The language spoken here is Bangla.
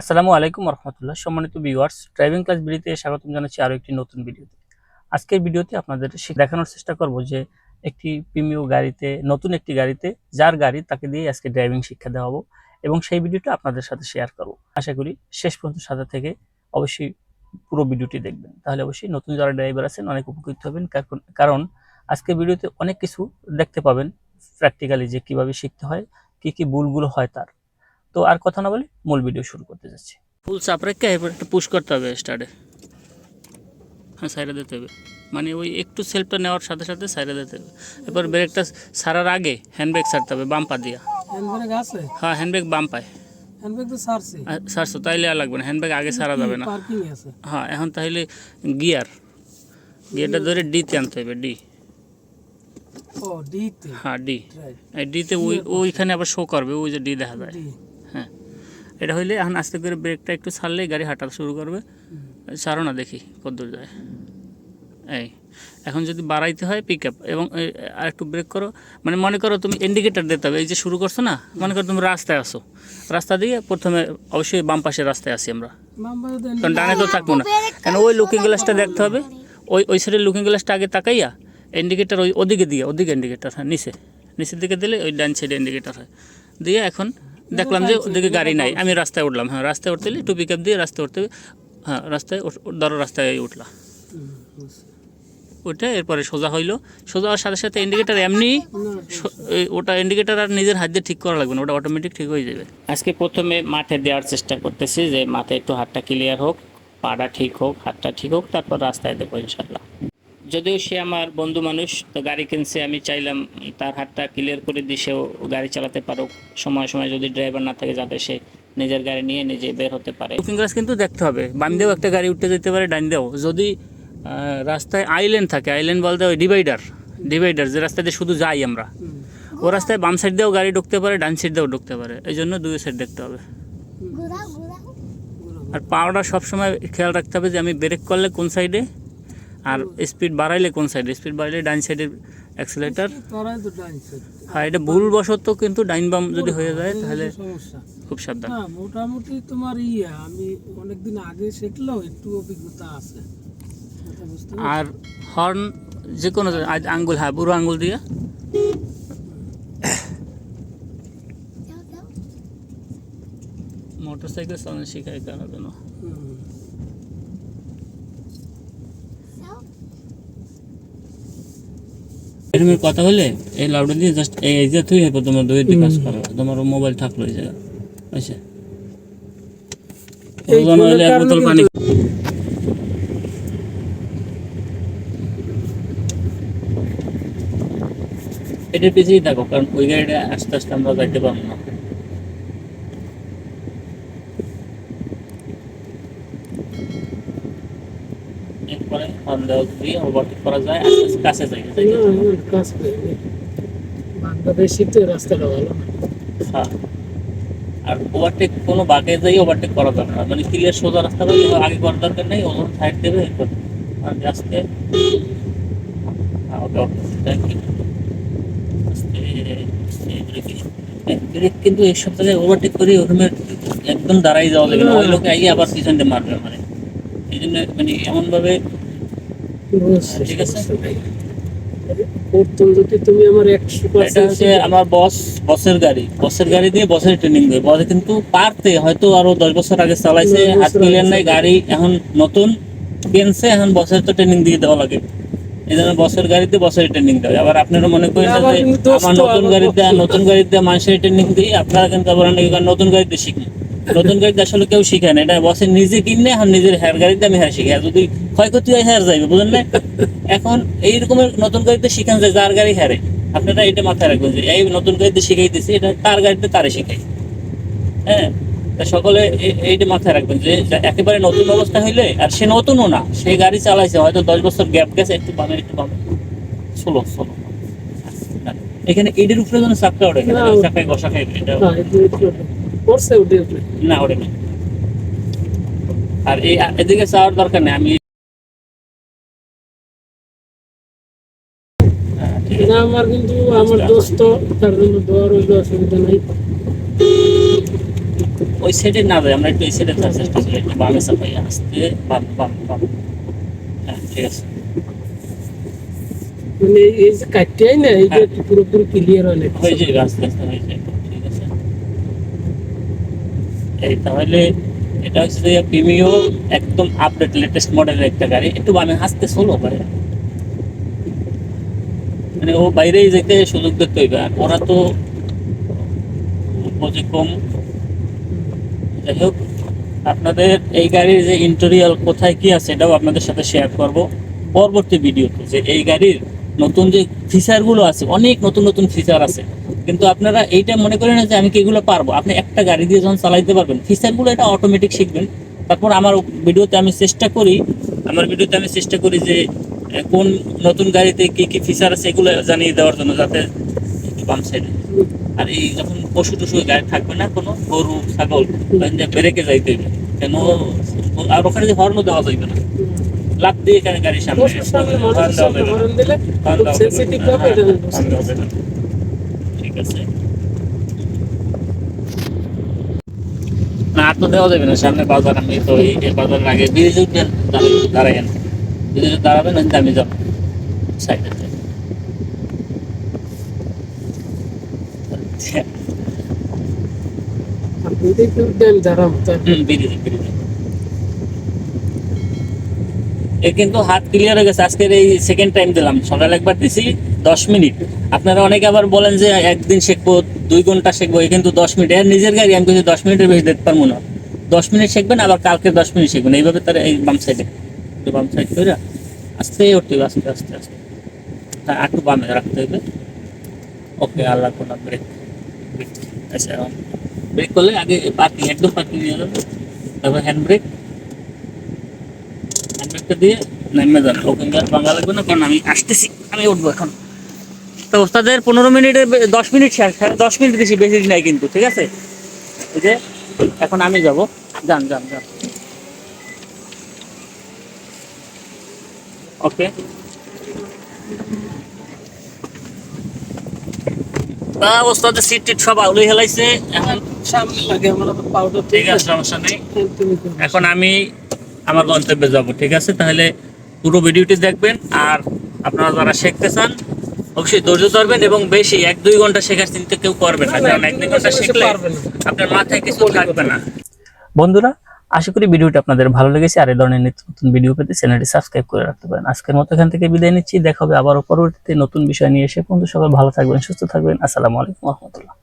আসসালামু আলাইকুম রহমতুল্লাহ সম্মানিত ভিউয়ার্স, ড্রাইভিং ক্লাস ভিডিওতে স্বাগতম জানাচ্ছি আরও একটি নতুন ভিডিওতে। আজকের ভিডিওতে আপনাদের দেখানোর চেষ্টা করব যে একটি প্রিমিয় গাড়িতে, নতুন একটি গাড়িতে, যার গাড়ি তাকে দিয়ে আজকে ড্রাইভিং শিক্ষা দেওয়া দেওয়াবো এবং সেই ভিডিওটা আপনাদের সাথে শেয়ার করব। আশা করি শেষ পর্যন্ত সাথে থেকে অবশ্যই পুরো ভিডিওটি দেখবেন। তাহলে অবশ্যই নতুন যারা ড্রাইভার আছেন, অনেক উপকৃত হবেন। কারণ আজকে ভিডিওতে অনেক কিছু দেখতে পাবেন প্র্যাকটিক্যালি যে কীভাবে শিখতে হয়, কি কি ভুলগুলো হয় তার। তো আর কথা না বলে মূল ভিডিও শুরু করতে যাচ্ছি। ফুল চাপ রেখে এরপর একটু পুশ করতে হবে স্টার্টে হ্যাঁ সাইডে দিতে হবে। মানে ওই একটু সেলফটা নেওয়ার সাথে সাথে সাইডে দিতে হবে। এরপর ব্রেকটা সারার আগে হ্যান্ড ব্রেক ছাড়তে হবে বাম পা দিয়া। হ্যান্ডব্যাগ আছে? হ্যাঁ হ্যান্ড ব্রেক বাম পায়। হ্যান্ডব্যাগ তো সারছি। ছাড়ছো তাইলে আর লাগবে না। হ্যান্ড ব্রেক আগে সারা যাবে না। পার্কিং আছে। হ্যাঁ এখন তাহলে গিয়ার গিয়ারটা ধরে ডিতে আনতে হবে ডি ও ডিতে হ্যাঁ ডি এই ডিতে ওই ওইখানে আবার শো করবে ওই যে ডি দেখা যায়। ডি এটা হইলে এখন আস্তে করে ব্রেকটা একটু ছাড়লেই গাড়ি হাঁটা শুরু করবে। ছাড়ো না দেখি কতদূর যায়। এই এখন যদি বাড়াইতে হয় পিক আপ এবং আর একটু ব্রেক করো। মানে মনে করো তুমি ইন্ডিকেটার দিতে হবে এই যে শুরু করছ না মনে করো তুমি রাস্তায় আসো রাস্তা দিয়ে প্রথমে অবশ্যই বাম পাশে রাস্তায় আসি আমরা। কারণ ডানে তো থাকব না। কারণ ওই লুকিং গ্লাসটা দেখতে হবে। ওই ওই সাইডের লুকিং গ্লাসটা আগে তাকাইয়া ইন্ডিকেটার ওই ওদিকে দিয়ে ওদিকে ইন্ডিকেটার হ্যাঁ নিচে। নিচের দিকে দিলে ওই ডান সাইডে ইন্ডিকেটার হয়। দিয়ে এখন দেখলাম যে ওদিকে গাড়ি নাই। আমি রাস্তায় উঠলাম। হ্যাঁ রাস্তায় উঠতে একটু পিক আপ দিয়ে রাস্তায় উঠতে হ্যাঁ রাস্তায় ধরো রাস্তায় উঠলা ওইটা এরপরে সোজা হইল। সোজা হওয়ার সাথে সাথে ইন্ডিকেটার এমনি ওটা ইন্ডিকেটার আর নিজের হাত দিয়ে ঠিক করা লাগবে না ওটা অটোমেটিক ঠিক হয়ে যাবে। আজকে প্রথমে মাঠে দেওয়ার চেষ্টা করতেছি যে মাঠে একটু হাতটা ক্লিয়ার হোক পাটা ঠিক হোক হাতটা ঠিক হোক তারপর রাস্তায় দেবো ইনশাল্লাহ যদিও সে আমার বন্ধু মানুষ তো গাড়ি কিনছে আমি চাইলাম তার হাতটা ক্লিয়ার করে দিয়ে সেও গাড়ি চালাতে পারুক। সময় সময় যদি ড্রাইভার না থাকে যাতে সে নিজের গাড়ি নিয়ে নিজে বের হতে পারে। বুকিং গ্লাস কিন্তু দেখতে হবে। বাম দিয়েও একটা গাড়ি উঠতে যেতে পারে ডান দিয়েও। যদি রাস্তায় আইল্যান্ড থাকে আইল্যান্ড বলতে ওই ডিভাইডার ডিভাইডার যে রাস্তা দিয়ে শুধু যাই আমরা। ও রাস্তায় বাম সাইড দিয়েও গাড়ি ঢুকতে পারে ডান সাইড দিয়েও ঢুকতে পারে। এই জন্য দুই সাইড দেখতে হবে। আর পাওয়াটা সবসময় খেয়াল রাখতে হবে যে আমি ব্রেক করলে কোন সাইডে আর স্পিড বাড়াইলে কোন সাইডে স্পিড বাড়াইলে ডাইন সাইডের অ্যাক্সিলেটার তোরাই তো ডাইন সাইড হ্যাঁ এটা ভুলবশত কিন্তু ডাইন বাম যদি হয়ে যায় তাহলে সমস্যা। খুব সাবধান। মোটামুটি তোমার ইয়ে আমি অনেকদিন আগে শিখলেও একটু অভিজ্ঞতা আছে? আর হর্ন যে কোনো আঙ্গুল হ্যাঁ বুড়ো আঙ্গুল দিয়ে। মোটর সাইকেল চালানো শেখায় কেন জন্য এরকমের কথা হলে এই লাউডা দিয়ে জাস্ট এই যে তুই এরপর তোমার দুই দিকে কাজ করো তোমার মোবাইল থাকল এই জায়গা আচ্ছা ওজন হলে এক বোতল পানি। এটার পিছিয়ে থাকো কারণ ওই গাড়িটা আস্তে আস্তে আমরা যাইতে পারব না। এরপরে হর্ন দেওয়া দিয়ে ওভারটেক করা যায় আস্তে আস্তে কাছে যাই রাস্তাটা ভালো হ্যাঁ। আর ওভারটেক কোনো বাঁকে যাই ওভারটেক করা না। মানে ক্লিয়ার সোজা রাস্তা করে আগে করার দরকার নেই ওজন সাইড দেবে এরপর আর আস্তে ওকে ওকে থ্যাংক ইউ আস্তে আস্তে ব্রেক ব্রেক কিন্তু এক সপ্তাহে ওভারটেক করে ওখানে একদম দাঁড়াই যাওয়া যাবে না। ওই লোকে আগে আবার পিছনটা মারবে মানে এই জন্য মানে এমনভাবে ঠিক আছে। সমস্যা নাই। প্রথম যদি তুমি আমার একশো হচ্ছে আমার বস বসের গাড়ি। বসের গাড়ি দিয়ে বসের ট্রেনিং দেয়। বসে কিন্তু পারতে হয়তো আরও দশ বছর আগে চালাইছে দশ হাত ক্লিয়ার নাই গাড়ি এখন নতুন কিনছে এখন বসের তো ট্রেনিং দিয়ে দেওয়া লাগে। এই জন্য বসের গাড়িতে বসের ট্রেনিং দেয় আবার আপনারা মনে করেন না যে আমার নতুন গাড়িতে নতুন গাড়িতে মানুষের ট্রেনিং দিই আপনারা কিন্তু আবার অনেকে নতুন গাড়িতে শিখি নতুন গাড়িতে আসলে কেউ শিখে না। এটা বসে নিজে কিনে এখন নিজের হেয়ার গাড়িতে আমি হ্যাঁ শিখি। আর যদি ক্ষয়ক্ষতি হয় হেয়ার যাইবে বুঝলেন না এখন এই রকমের নতুন গাড়িতে শিখান যায় যার গাড়ি হারে আপনারা এটা মাথায় রাখবেন যে এই নতুন গাড়িতে শিখাইতেছি এটা তার গাড়িতে তারে শিখাই। হ্যাঁ? তা সকলে এইটা মাথায় রাখবেন যে একেবারে নতুন অবস্থা হইলে আর সে নতুনও না সে গাড়ি চালাইছে হয়তো দশ বছর গ্যাপ গেছে একটু বামে একটু বামে। ষোলো ষোলো। এখানে এটার উপরে যেন চাপটা ওঠে না, চাকায় বসা এটা ওটা না ওঠে না। আর এই এদিকে চাওয়ার দরকার নেই আমি না আমার কিন্তু আমার দোস্ত তার জন্য দোয়ার হইল অসুবিধা নাই। ওই সাইডে না আমরা একটু সাইডে যাওয়ার চেষ্টা করি একটু বামে চাপাই আসতে বাম বাম বাম। হ্যাঁ ঠিক আছে। মানে এই- যে কাটটাই না এই যে হ্যাঁ। পুরোপুরি ক্লিয়ার হয় না। হয়ে যাবে আস্তে আস্তে হয়ে যাবে ঠিক আছে। এই তাহলে এটা হচ্ছে প্রিমিও একদম আপডেট লেটেস্ট মডেলের একটা গাড়ি একটু বামে হাসতে চলো পারে মানে ও যেতে সুযোগ দেখতে হইবে। আর ওরা তো কম। যাই হোক, আপনাদের এই গাড়ির যে ইন্টেরিয়াল কোথায় কি আছে এটাও আপনাদের সাথে শেয়ার করব। পরবর্তী ভিডিওতে যে এই গাড়ির নতুন যে ফিচারগুলো আছে, অনেক নতুন নতুন ফিচার আছে। কিন্তু আপনারা এইটা মনে করেন যে আমি কি এগুলো পারব? আপনি একটা গাড়ি দিয়ে যখন চালাইতে পারবেন ফিচারগুলো এটা অটোমেটিক শিখবেন। তারপর আমার ভিডিওতে আমি চেষ্টা করি, আমার ভিডিওতে আমি চেষ্টা করি যে কোন নতুন গাড়িতে কি কি ফিচার আছে এগুলো জানিয়ে দেওয়ার জন্য যাতে বাম সাইডে আর এই যখন পশু টশু গাড়ি থাকবে না কোনো গরু ছাগল ব্রেকে যাইতে হইবে। কেন আর ওখানে যে হর্ন দেওয়া যাইবে না। লাভ দিয়ে এখানে গাড়ির সামনে। হবে হ্যাঁ। ঠিক আছে। না আর তো দেওয়া যাবে না। সামনে বাজার আমি তো এই বাজারের আগে ব্রিজ উঠবেন দাঁড়াইন আমি যাব। সাইডে কিন্তু হাত ক্লিয়ার হয়ে গেছে। আজকের এই সেকেন্ড টাইম দিলাম। সকালে একবার দিছি দশ মিনিট। আপনারা অনেকে আবার বলেন যে একদিন শিখব দুই ঘণ্টা শিখব কিন্তু দশ মিনিট। এর নিজের গাড়ি আমি কিন্তু দশ মিনিটের বেশি দেখতে পারব না। দশ মিনিট শিখবেন আবার কালকে দশ মিনিট শিখবেন। এইভাবে তার এই বাম সাইডে একটু বাম সাইড করে আস্তে উঠতে হবে আস্তে আস্তে আস্তে। হ্যাঁ একটু বামে রাখতে হবে। ওকে আল্লাহ কোনা ব্রেক আচ্ছা ব্রেক করলে আগে পার্কিং একদম পার্কিং নিয়ে যাবে। তারপর হ্যান্ড ব্রেক হ্যান্ডব্রেকটা দিয়ে নেমে যান দিয়ে ভাঙা লাগবে না কারণ আমি আসতেছি আমি উঠবো এখন। তো ওস্তাদের পনেরো মিনিটের দশ মিনিট শেষ হ্যাঁ, দশ মিনিট বেশি বেশি নাই কিন্তু ঠিক আছে? এই যে এখন আমি যাব। যান যান যান। ওকে তা ওস্তাদের সিট টিট সব আউলে হেলাইছে এখন ঠিক আছে সমস্যা নেই। এখন আমি আমার গন্তব্যে যাব ঠিক আছে? তাহলে পুরো ভিডিওটি দেখবেন আর আপনারা যারা শিখতে চান অবশ্যই ধৈর্য ধরবেন এবং বেশি এক দুই ঘণ্টা শেখার চিন্তা কেউ করবেন না কারণ এক দুই ঘণ্টা শিখলে আপনার মাথায় কিছু থাকবে না। বন্ধুরা আশা করি ভিডিওটি আপনাদের ভালো লেগেছে আর এই ধরনের নিত্য নতুন ভিডিও পেতে চ্যানেলটি সাবস্ক্রাইব করে রাখতে পারেন। আজকের মতো এখান থেকে বিদায় নিচ্ছি। দেখা হবে আবারও পরবর্তীতে নতুন বিষয় নিয়ে। এসে পর্যন্ত সবাই ভালো থাকবেন, সুস্থ থাকবেন। আসসালামু আলাইকুম রহমতুল্লাহ।